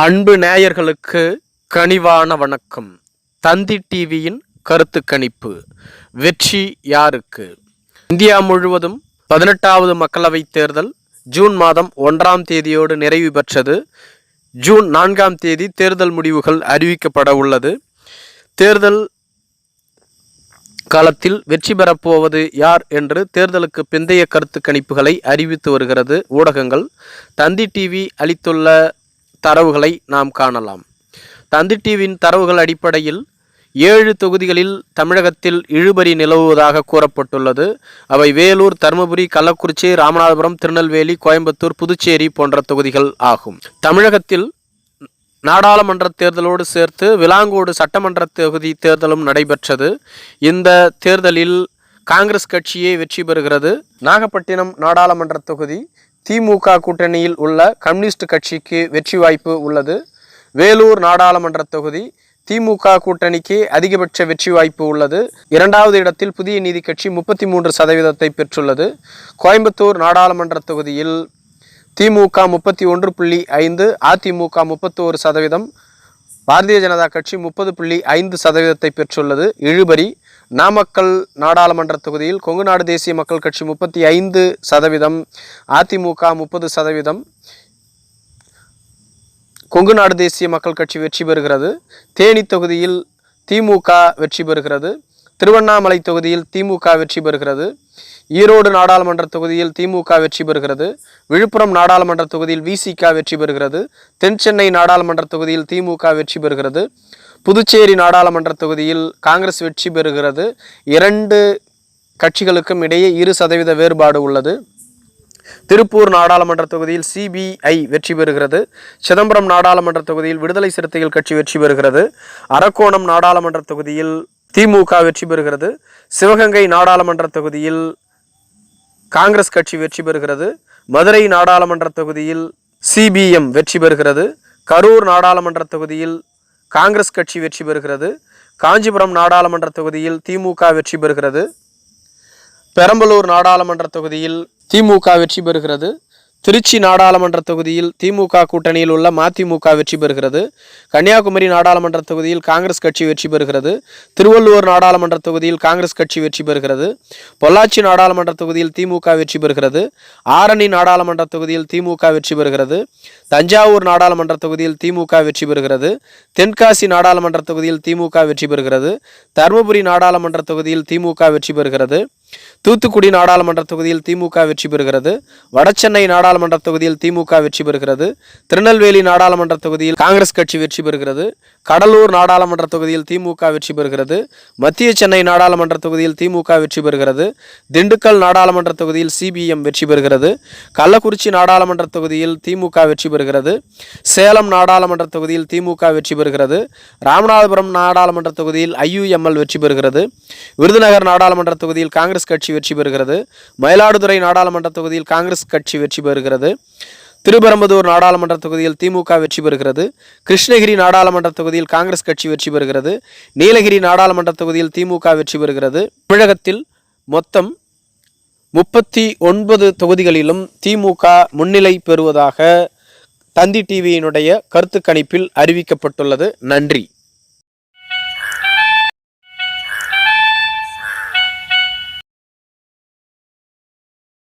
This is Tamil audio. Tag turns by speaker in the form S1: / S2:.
S1: அன்பு நேயர்களுக்கு கனிவான வணக்கம். தந்தி டிவியின் கருத்து கணிப்பு. வெற்றி யாருக்கு? இந்தியா முழுவதும் பதினெட்டாவது மக்களவைத் தேர்தல் ஜூன் மாதம் ஒன்றாம் தேதியோடு நிறைவு பெற்றது. ஜூன் நான்காம் தேதி தேர்தல் முடிவுகள் அறிவிக்கப்பட உள்ளது. தேர்தல் காலத்தில் வெற்றி பெறப்போவது யார் என்று தேர்தலுக்கு பிந்தைய கருத்து கணிப்புகளை அறிவித்து வருகிறது ஊடகங்கள். தந்தி டிவி அளித்துள்ள தரவுகளை நாம் காணலாம். தந்தி டிவியின் தரவுகள் அடிப்படையில் ஏழு தொகுதிகளில் தமிழகத்தில் இழுபறி நிலவுவதாக கூறப்பட்டுள்ளது. அவை வேலூர் தருமபுரி கள்ளக்குறிச்சி ராமநாதபுரம் திருநெல்வேலி கோயம்புத்தூர் புதுச்சேரி போன்ற தொகுதிகள் ஆகும். தமிழகத்தில் நாடாளுமன்ற தேர்தலோடு சேர்த்து விலாங்கோடு சட்டமன்ற தொகுதி தேர்தலும் நடைபெற்றது. இந்த தேர்தலில் காங்கிரஸ் கட்சியே வெற்றி பெறுகிறது. நாகப்பட்டினம் நாடாளுமன்ற தொகுதி திமுக கூட்டணியில் உள்ள கம்யூனிஸ்ட் கட்சிக்கு வெற்றி வாய்ப்பு உள்ளது. வேலூர் நாடாளுமன்ற தொகுதி திமுக கூட்டணிக்கு அதிகபட்ச வெற்றி வாய்ப்பு உள்ளது. இரண்டாவது இடத்தில் புதிய நீதி கட்சி முப்பத்தி மூன்று சதவீதத்தை பெற்றுள்ளது. கோயம்புத்தூர் நாடாளுமன்ற தொகுதியில் திமுக முப்பத்தி ஒன்று புள்ளி ஐந்து அதிமுக முப்பத்தோரு சதவீதம் பாரதிய ஜனதா கட்சி முப்பது புள்ளி ஐந்து சதவீதத்தை பெற்றுள்ளது. இழுபறி நாமக்கல் நாடாளுமன்ற தொகுதியில் கொங்குநாடு தேசிய மக்கள் கட்சி முப்பத்தி ஐந்து சதவீதம் அதிமுக முப்பது சதவீதம். கொங்குநாடு தேசிய மக்கள் கட்சி வெற்றி பெறுகிறது. தேனி தொகுதியில் திமுக வெற்றி பெறுகிறது. திருவண்ணாமலை தொகுதியில் திமுக வெற்றி பெறுகிறது. ஈரோடு நாடாளுமன்ற தொகுதியில் திமுக வெற்றி பெறுகிறது. விழுப்புரம் நாடாளுமன்ற தொகுதியில் விசிக வெற்றி பெறுகிறது. தென் சென்னை நாடாளுமன்ற தொகுதியில் திமுக வெற்றி பெறுகிறது. புதுச்சேரி நாடாளுமன்ற தொகுதியில் காங்கிரஸ் வெற்றி பெறுகிறது. இரண்டு கட்சிகளுக்கும் இடையே இரு சதவீத வேறுபாடு உள்ளது. திருப்பூர் நாடாளுமன்ற தொகுதியில் சிபிஐ வெற்றி பெறுகிறது. சிதம்பரம் நாடாளுமன்ற தொகுதியில் விடுதலை சிறுத்தைகள் கட்சி வெற்றி பெறுகிறது. அரக்கோணம் நாடாளுமன்ற தொகுதியில் திமுக வெற்றி பெறுகிறது. சிவகங்கை நாடாளுமன்ற தொகுதியில் காங்கிரஸ் கட்சி வெற்றி பெறுகிறது. மதுரை நாடாளுமன்ற தொகுதியில் சிபிஎம் வெற்றி பெறுகிறது. கரூர் நாடாளுமன்ற தொகுதியில் காங்கிரஸ் கட்சி வெற்றி பெறுகிறது. காஞ்சிபுரம் நாடாளுமன்ற தொகுதியில் திமுக வெற்றி பெறுகிறது. பெரம்பலூர் நாடாளுமன்ற தொகுதியில் திமுக வெற்றி பெறுகிறது. திருச்சி நாடாளுமன்ற தொகுதியில் திமுக கூட்டணியில் உள்ள மதிமுக வெற்றி பெறுகிறது. கன்னியாகுமரி நாடாளுமன்ற தொகுதியில் காங்கிரஸ் கட்சி வெற்றி பெறுகிறது. திருவள்ளூர் நாடாளுமன்ற தொகுதியில் காங்கிரஸ் கட்சி வெற்றி பெறுகிறது. பொள்ளாச்சி நாடாளுமன்ற தொகுதியில் திமுக வெற்றி பெறுகிறது. ஆரணி நாடாளுமன்ற தொகுதியில் திமுக வெற்றி பெறுகிறது. தஞ்சாவூர் நாடாளுமன்ற தொகுதியில் திமுக வெற்றி பெறுகிறது. தென்காசி நாடாளுமன்ற தொகுதியில் திமுக வெற்றி பெறுகிறது. தருமபுரி நாடாளுமன்ற தொகுதியில் திமுக வெற்றி பெறுகிறது. தூத்துக்குடி நாடாளுமன்ற தொகுதியில் திமுக வெற்றி பெறுகிறது. வடசென்னை நாடாளுமன்ற தொகுதியில் திமுக வெற்றி பெறுகிறது. திருநெல்வேலி நாடாளுமன்ற தொகுதியில் காங்கிரஸ் கட்சி வெற்றி பெறுகிறது. கடலூர் நாடாளுமன்ற தொகுதியில் திமுக வெற்றி பெறுகிறது. மத்திய சென்னை நாடாளுமன்ற தொகுதியில் திமுக வெற்றி பெறுகிறது. திண்டுக்கல் நாடாளுமன்ற தொகுதியில் சிபிஎம் வெற்றி பெறுகிறது. கள்ளக்குறிச்சி நாடாளுமன்ற தொகுதியில் திமுக வெற்றி பெறுகிறது. சேலம் நாடாளுமன்ற தொகுதியில் திமுக வெற்றி பெறுகிறது. ராமநாதபுரம் நாடாளுமன்ற தொகுதியில் ஐயுஎம்எல் வெற்றி பெறுகிறது. விருதுநகர் நாடாளுமன்ற தொகுதியில் காங்கிரஸ் கட்சி வெற்றி பெறுகிறது. மயிலாடுதுறை நாடாளுமன்ற தொகுதியில் காங்கிரஸ் கட்சி வெற்றி பெறுகிறது. திருப்பெரும்புதூர் நாடாளுமன்ற தொகுதியில் திமுக வெற்றி பெறுகிறது. கிருஷ்ணகிரி நாடாளுமன்ற தொகுதியில் காங்கிரஸ் கட்சி வெற்றி பெறுகிறது. நீலகிரி நாடாளுமன்ற தொகுதியில் திமுக வெற்றி பெறுகிறது. தமிழகத்தில் மொத்தம் முப்பத்தி ஒன்பது தொகுதிகளிலும் திமுக முன்னிலை பெறுவதாக தந்தி டிவியினுடைய கருத்து கணிப்பில் அறிவிக்கப்பட்டுள்ளது. நன்றி.